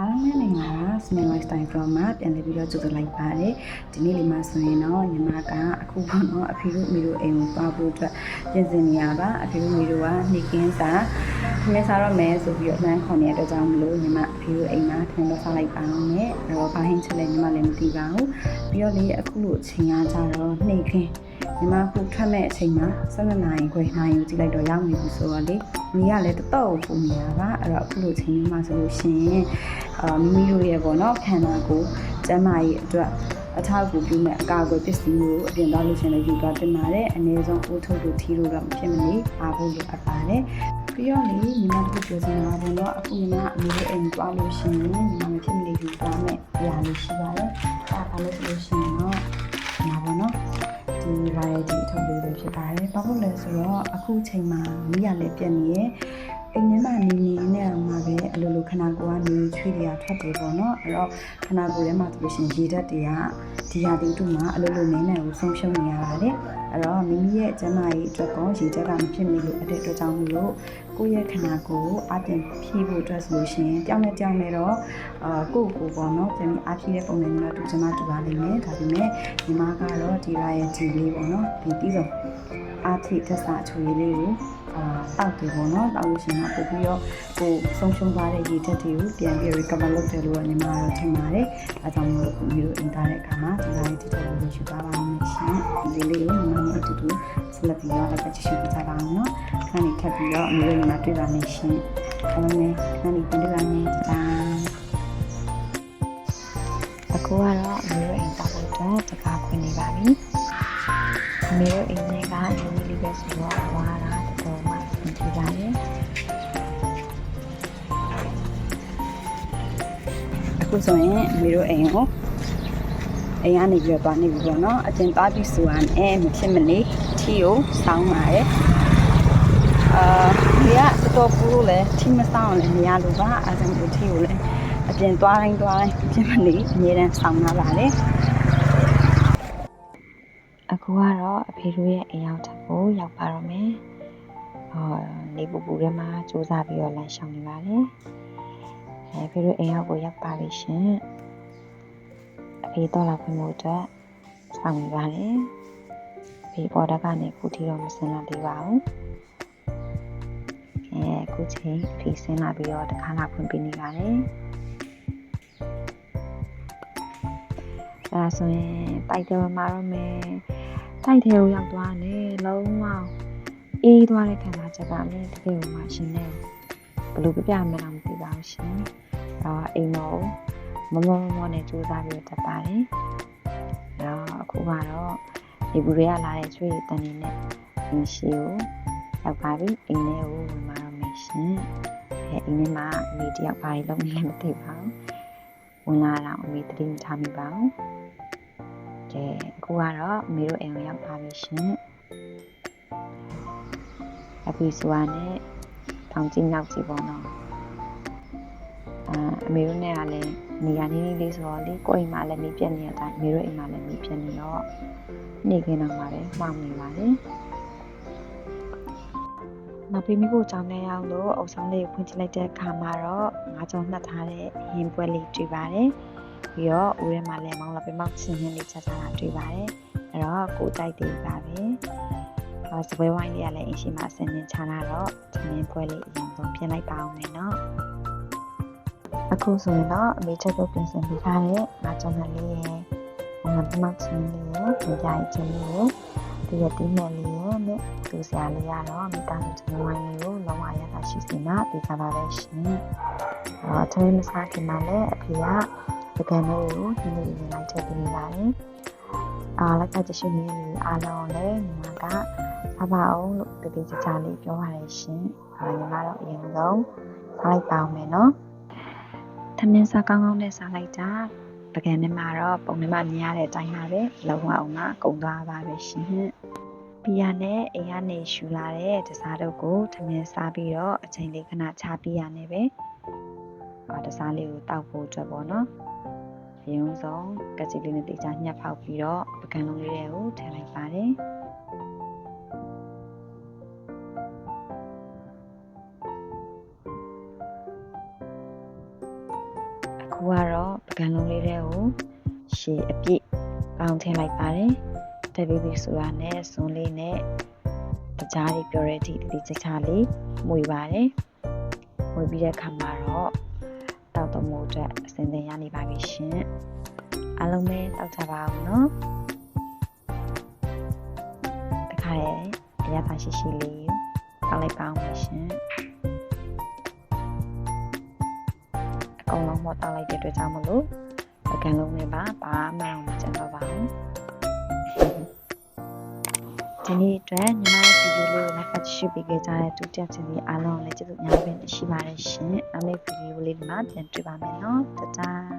အားလုံးလည်းမင်္ဂလာပါ Smile Lifestyle Vlog မှာပြန်လည်ပြီးတော့ကြိုဆိုလိုက်ပါတယ်ဒီနေ့လေးမှာဆိုရင်တော့ညီမကအခုပေါ့နော်အဖေတို့အမေတို့အိမ်ကိုသွားဖို့အတွက်ပြင်ဆင်နေရပါအဖေတို့အမေတို့ကနေကင်းစာခမင်းစားတော့မယ်ဆိုပြီးတော့လမ်းခေါ်နေတဲ့အတွက်ကြောင့်မလို့ညီမအဖေတို့အိမ်မှာထင်းတော့စားလိုက်ပါအောင်နဲ့အဲ့တော့ဘာဟင်းချက်လဲညီမလည်းမသိပါဘူးပြီးတော့လေအခုလိုအချိန်အားကြတော့နှိတ်ခင်း ညီမအခုထွက်မဲ့အချိန်မှာ12နာရီခွဲနိုင်ယူကြည့်လိုက်တော့ရောက်နေပြီဆိုတော့လေမိကလည်းတတော့ပူနေတာပါအဲ့တော့အခုလိုအချိန်မျိုးမှာဆိုလို့ရှိရင်အာမိမိတို့ရဲ့ပေါ့နော်ခန္ဓာကိုယ်ကျန်းမာရေးအတွက်အထောက်အကူပြုမဲ့အကာအကွယ်ပစ္စည်းမျိုးအပြင်သွားလို့ရှိရင်လည်းယူသွားတင်ပါတယ်အနည်းဆုံးအိုးထုတ်တို့ထီတို့တော့မဖြစ်မနေအားဖို့လိုအပ်ပါတယ်ပြီးတော့လေညီမတို့ပြောစင်တာပေါ့နော်အခုညီမအမေတို့အိမ်သွားလို့ရှိရင်ညီမမဖြစ်မနေယူသွားမဲ့အရာလေးရှိပါတယ်ဒါပါလို့ဆိုလို့ရှိရင်တော့ဒီမှာပေါ့နော် ဒီ variety ထုတ်လေးတွေဖြစ်ပါတယ်ဘာလို့လဲဆိုတော့အခုချိန်မှာမိရလည်းပြက်နေရဲ့ အိမ်ထဲမှာနေနေနဲ့အောင်မှာပဲအလိုလိုခန္ဓာကိုယ်ကနေချွေးတွေကထွက်တယ်ပေါ့နော်အဲ့တော့ခန္ဓာကိုယ်ထဲမှာဆိုလို့ရှိရင်ရေဓာတ်တွေကဒီရာသီတုမှာအလိုလိုနည်းနည်းကိုဆုံးရှုံးနေရပါတယ်အဲ့တော့မိမိရဲ့ကျန်းမာရေးအတွက်ကောရေဓာတ်ကမဖြစ်မိလို့အဲ့တဲ့အတွက်ကြောင့်မလို့ကိုယ့်ရဲ့ခန္ဓာကိုယ်ကိုအပြင်ဖြည့်ဖို့အတွက်ဆိုလို့ရှိရင်ကြောင်းနဲ့ကြောင်းနဲ့တော့အာကိုယ့်ကိုယ်ပေါ့နော်ပြန်အဖြည့်တဲ့ပုံစံမျိုးတော့တူချင်မှတူပါလိမ့်မယ်ဒါပေမဲ့ညီမကတော့ဒီ variety လေးပေါ့နော်ဒီပြီးဆုံးအားဖြည့်သက်စာချွေလေးကိုအာ တောက်တယ်ပေါ့နော်တောက်လို့ရှိရင်တော့ပို့ပြီးတော့ကိုဆုံးရှုံးသွားတဲ့ရေဓာတ်တွေကိုပြန်ပြီး recover လုပ်တယ်လို့တော့ညီမကတော့ထင်ပါတယ်အဲဒါကြောင့်မို့လို့ကိုမျိုးတို့အင်တာတဲ့အခါမှာဒီ variety တွေကိုယူသွားပါမယ်ရှင်ဒီလေးကိုညီမနဲ့အတူတူဆက်လက်ပြီးတော့လည်းကြည့်ရှုကြပါအောင်နော်ခဏလေးထပ်ပြီးတော့အမျိုးတို့ညီမတွေ့ပါမယ်ရှင်အားလုံးလည်းခဏလေးတွေ့ပါမယ်တာအခုကတော့အမေတို့အိမ်တောက်ဖို့အတွက်တကားခွင့်နေပါပြီအမေတို့အိမ်ထဲကအရင်လေးပဲဆိုတော့ဝါတာတော်တော်မှဆ င်ပြေပါတယ်အခုဆိုရင်အမေတို့အိမ်ကိုအိမ်ကနေပြီးတော့သွားနေပြီပေါ့နော်အကျဉ်သွားပြီဆိုရင်အဲမဖြစ်မနေထီကိုစောင်းပါတယ်အာဒီကတော်တော်ပူလို့လဲထီမစောင်းလည်းမရလို့ပါအဲဒါကြောင့်ဒီထီကိုလည်းအပြင်သွားတိုင်းသွားတိုင်းမဖြစ်မနေအမြဲတမ်းစောင်းလာပါတယ်အခုကတော့အဖေတို့ရဲ့အိမ်ရောက်ထပ်ကိုရောက်ပါတော့မယ်ဟော နေပူပူထဲမှာစူးစမ်းပြီးတော့လမ်းလျှောက်နေပါတယ်အဲအဖေတို့အိမ်ရောက်ကိုရောက်ပါပြီရှင်အဖေတော့လာခွင့်မို့အတွက်စောင့်နေပါတယ်အဖေပေါ်တက်ကနေခုထိတော့မစင်လာသေးပါဘူးအဲအခုချိန်အဖေဆင်းလာပြီးတော့တခါလာဖွင့်ပေးနေပါတယ်အဲဒါဆိုရင်တိုက်တယ်မှာတော့မယ်တိုက်တယ်ကိုရောက်သွားတယ်လုံးဝ အေးသွားတဲ့ခံစားချက်ကမင်းတကယ်ကိုမှရှင်နေဘယ်လိုပြပြမလဲမသိပါဘူးရှင်တော့အိမ်မောမမမမနဲ့စူးစမ်းပြီးတက်ပါတယ်တော့အခုကတော့ဒီဘူတွေကလာတဲ့ချွေးတန်နေနဲ့အင်းရှိကိုရောက်ပါပြီအိမ်ထဲကိုဝင်มาတော့မယ်ရှင်အဲအိမ်ထဲမှာအမေတယောက်ပါလုံးနေမသိပါဘူးဝင်လာတော့အမေတတိမထားမိပါဘူးကဲအခုကတော့အမေတို့အိမ်ကိုရောက်ပါပြီရှင် အဖေစွာနဲ့ထောင်ကြီးရောက်စီပေါ့နော်အာအမေတို့နဲ့ကလည်းနေရာနေနေလေးဆိုတော့လေကိုယ့်အိမ်မှာလည်းနေပြက်နေတဲ့အတိုင်းအမေတို့အိမ်မှာလည်းနေပြက်နေတော့နေခင်းတော့မှာပဲမှောင်နေပါလေနောက်ပြီးမိဖို့ကြောင်းနေအောင်လို့အုပ်ဆောင်လေးကိုဖွင့်ချလိုက်တဲ့အခါမှာတော့ငါးကြောင်နှက်ထားတဲ့ရင်ပွဲလေးတွေ့ပါတယ်ပြီးတော့ဦးထဲမှာလည်းမောင်းလာပြီးမောက်ချင်းချင်းလေးချက်စားတာတွေ့ပါတယ်အဲ့တော့ကိုကြိုက်တယ်ပါပဲ အော်စပွဲဝိုင်းလေးကလည်းအင်ရှိမှာအစင်းနဲ့ခြားလာတော့သမင်းပွဲလေးအရင်ဆုံးပြင်လိုက်ပါအောင်မယ်နော်အခုဆိုရင်တော့အမေချက်ကိုပြင်ဆင်ပေးထားတဲ့ငါးကြောင်လေးရဲ့ဟိုမှာမောက်ချင်းလေးရဲ့ကြိုက်ချင်းလေးရဲ့ဒီရတီးမဲ့လေးရဲ့နဲ့သူစရာလေးရတော့မိသားစုသမင်းဝိုင်းလေးကိုလုံးဝရတာရှိစီမှာပေးထားပါပဲရှင်အော်သမင်းမစားခင်မှာလည်းအဖေကပကံလေးကိုဒီနေ့ရင်လိုက်ချက်ပေးနေပါတယ်။အားလက်ကကြည့်နေနေအားလုံးလည်းညီမက ဖပါအောင်လို့တပည့်ချာချာလေးပြောပါရရှင်။အားညီမတော့အရင်ဆုံးစားလိုက်ပါအောင်မယ်နော်။သမင်းစားကောင်းကောင်းနဲ့စားလိုက်တာပကံထဲမှာတော့ပုံထဲမှာမြင်ရတဲ့အတိုင်းပါပဲလုံအောင်ကကုံသွားပါပဲရှင်။ပြီးရနဲ့အိမ်ကနေရှူလာတဲ့တစားတို့ကိုသမင်းစားပြီးတော့အချိန်လေးခဏချပြီးရနေပဲ။အာတစားလေးကိုတောက်ဖို့အတွက်ပေါ့နော်။အရင်ဆုံးကက်စီလေးနဲ့တေချာညှက်ဖောက်ပြီးတော့ပကံလုံးလေးတွေကိုထည့်လိုက်ပါတယ်။ ခုကတော့ပကံလုံးလေးတွေကိုရှေ့အပြည့်ပေါင်းထည့်လိုက်ပါတယ်တပီပီဆိုတာနဲ့ဇွန်လေးနဲ့တကြားလေးပြောတဲ့အထိတတိချာချာလေးမှုပါတယ်မှုပြီးတဲ့အခါမှာတော့တောက်တမို့အတွက်အစင်သင်ရနေပါပြီရှင်အားလုံးပဲတောက်ကြပါအောင်နော်တခါရဲ့အရသာရှိရှိလေးတောက်လိုက်ပါအောင်ပါရှင် ကုန်လုံးမောတောက်လိုက်တဲ့အတွက်ကြောင့်မလို့ပကံလုံးနဲ့ပါဘာမှတော့မကျန်တော့ပါဘူးဒီနေ့အတွက်ညီမရဲ့ဗီဒီယိုလေးကိုလိုက်ဖတ်ရှုပေးခဲ့ကြတဲ့တူတက်ချင်းစီအားလုံးလည်းကျေးဇူးအများကြီးပဲရှိပါတယ်ရှင်နောက်နေ့ဗီဒီယိုလေးမှာပြန်တွေ့ပါမယ်နော်တတား